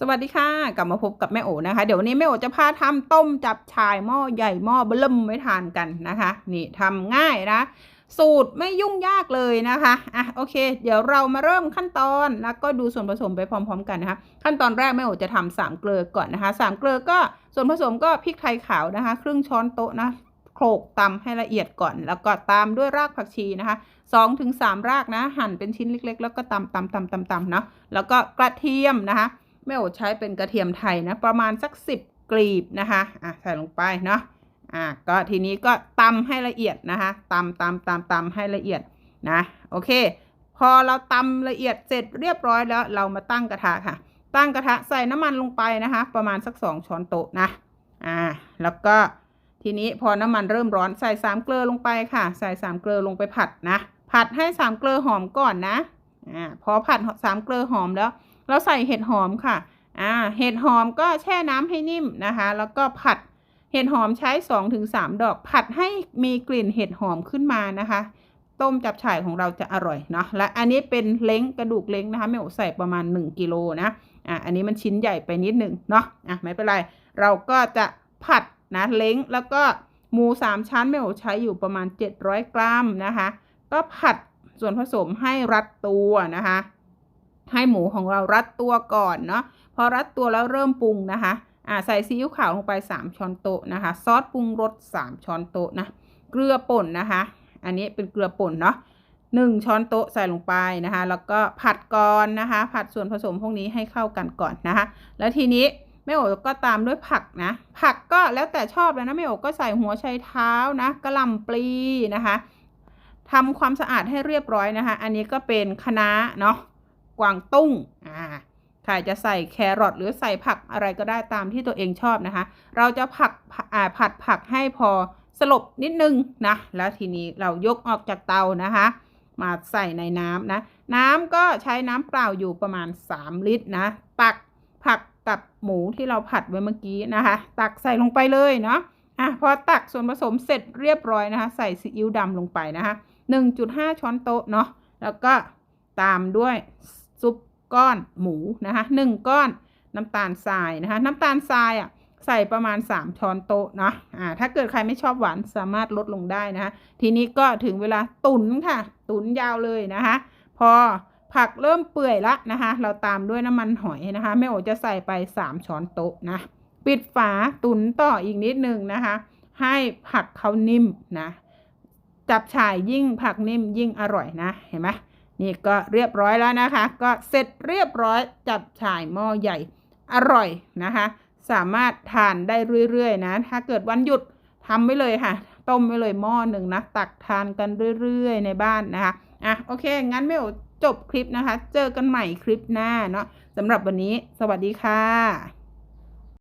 สวัสดีค่ะ กลับมาพบกับแม่โอนะคะ เดี๋ยววันนี้แม่โอจะพาทำต้มจับชายหม้อใหญ่หม้อเบิ่มไว้ทานกันนะคะ นี่ทำง่ายนะ สูตรไม่ยุ่งยากเลยนะคะอะโอเค เดี๋ยวเรามาเริ่มขั้นตอนแล้วก็ดูส่วนผสมไปพร้อมๆ กันนะคะ ขั้นตอนแรกแม่โอจะทำสามเกลือก่อนนะคะสามเกลือก็ส่วนผสมก็พริกไทยขาวนะคะ ครึ่งช้อนโต๊ะนะโขลกตำให้ละเอียดก่อน แล้วก็ตามด้วยรากผักชีนะคะสองถึงสามรากนะ หั่นเป็นชิ้นเล็ก ๆ แล้วก็ตำตำตำตำตำเนาะแล้วก็กระเทียมนะคะ แม่โอใช้เป็นกระเทียมไทยนะประมาณสักสิบกลีบนะคะอะใส่ลงไปเนาะอะก็ทีนี้ก็ตำให้ละเอียดนะคะตำตำตำตำให้ละเอียดนะโอเค พอเราตำละเอียดเสร็จเรียบร้อยแล้วเรามาตั้งกระทะค่ะ ตั้งกระทะใส่น้ำมันลงไปนะคะ ประมาณสักสองช้อนโต๊ะนะอ่าแล้วก็ทีนี้พอน้ำมันเริ่มร้อนใส่สามเกลือลงไปค่ะ ใส่สามเกลือลงไปผัดนะ ผัดให้สามเกลือหอมก่อนนะอ่าพอผัดสามเกลือหอมแล้ว เราใส่เห็ดหอมค่ะอ่าเห็ดหอมก็แช่น้ำให้นิ่มนะคะ แล้วก็ผัดเห็ดหอมใช้2องถึงสามดอก ผัดให้มีกลิ่นเห็ดหอมขึ้นมานะคะ ต้มจับฉ่ายของเราจะอร่อยเนาะและอันนี้เป็นเล้งกระดูกเล้งนะคะไม่โอใส่ประมาณ 1กิโลนะอะอันนี้มันชิ้นใหญ่ไปนิดหนึ่งเนาะอะไม่เป็นไรเราก็จะผัดนะเล้งแล้วก็หมูสามชั้นไม่โอใช้อยู่ประมาณ 700 กรัมนะคะ ก็ผัดส่วนผสมให้รัดตัวนะคะ ให้หมูของเรารัดตัวก่อนเนาะพอรัดตัวแล้วเริ่มปรุงนะคะอ่าใส่ซีอิ๊วขาวลงไป 3 ช้อนโต๊ะนะคะ ซอสปรุงรส 3 ช้อนโต๊ะนะเกลือป่นนะคะ อันนี้เป็นเกลือป่นเนาะหนึ่งช้อนโต๊ะใส่ลงไปนะคะ แล้วก็ผัดก่อนนะคะ ผัดส่วนผสมพวกนี้ให้เข้ากันก่อนนะคะ แล้วทีนี้แม่โอก็ตามด้วยผักนะ ผักก็แล้วแต่ชอบเลยนะแม่โอก็ใส่หัวไชเท้านะกระลำปลีนะคะทำความสะอาดให้เรียบร้อยนะคะ อันนี้ก็เป็นคะน้าเนาะ กวางตุ้งอ่าใครจะใส่แครอทหรือใส่ผักอะไรก็ได้ตามที่ตัวเองชอบนะคะ เราจะผักอ่าผัดผักให้พอสลบนิดนึงนะแล้วทีนี้เรายกออกจากเตานะคะ มาใส่ในน้ำนะ น้ำก็ใช้น้ำเปล่าอยู่ประมาณ 3 ลิตรนะ ตักผักกับหมูที่เราผัดไว้เมื่อกี้นะคะ ตักใส่ลงไปเลยเนาะอะพอตักส่วนผสมเสร็จเรียบร้อยนะคะ ใส่ซีอิ๊วดำลงไปนะคะ1.5 ช้อนโต๊ะเนาะแล้วก็ตามด้วย ซุปก้อนหมูนะคะหนึ่งก้อนน้ำตาลทรายนะคะน้ำตาลทรายอะใส่ประมาณ 3 ช้อนโต๊ะเนาะอ่าถ้าเกิดใครไม่ชอบหวานสามารถลดลงได้นะคะทีนี้ก็ถึงเวลาตุ๋นค่ะ ตุ๋นยาวเลยนะคะพอผักเริ่มเปื่อยละนะคะ เราตามด้วยน้ำมันหอยนะคะแม่โอจะใส่ไป 3 ช้อนโต๊ะนะปิดฝาตุ๋นต่ออีกนิดนึงนะคะ ให้ผักเขานิ่มนะจับฉ่ายยิ่งผักนิ่มยิ่งอร่อยนะเห็นไหม นี่ก็เรียบร้อยแล้วนะคะ ก็เสร็จเรียบร้อยจับฉ่ายหม้อใหญ่อร่อยนะคะ สามารถทานได้เรื่อยๆนะ ถ้าเกิดวันหยุดทำไว้เลยค่ะ ต้มไว้เลยหม้อหนึ่งนะ ตักทานกันเรื่อยๆ ในบ้านนะคะอะโอเค งั้นไม่โอจบคลิปนะคะ เจอกันใหม่คลิปหน้าเนาะสำหรับวันนี้ สวัสดีค่ะ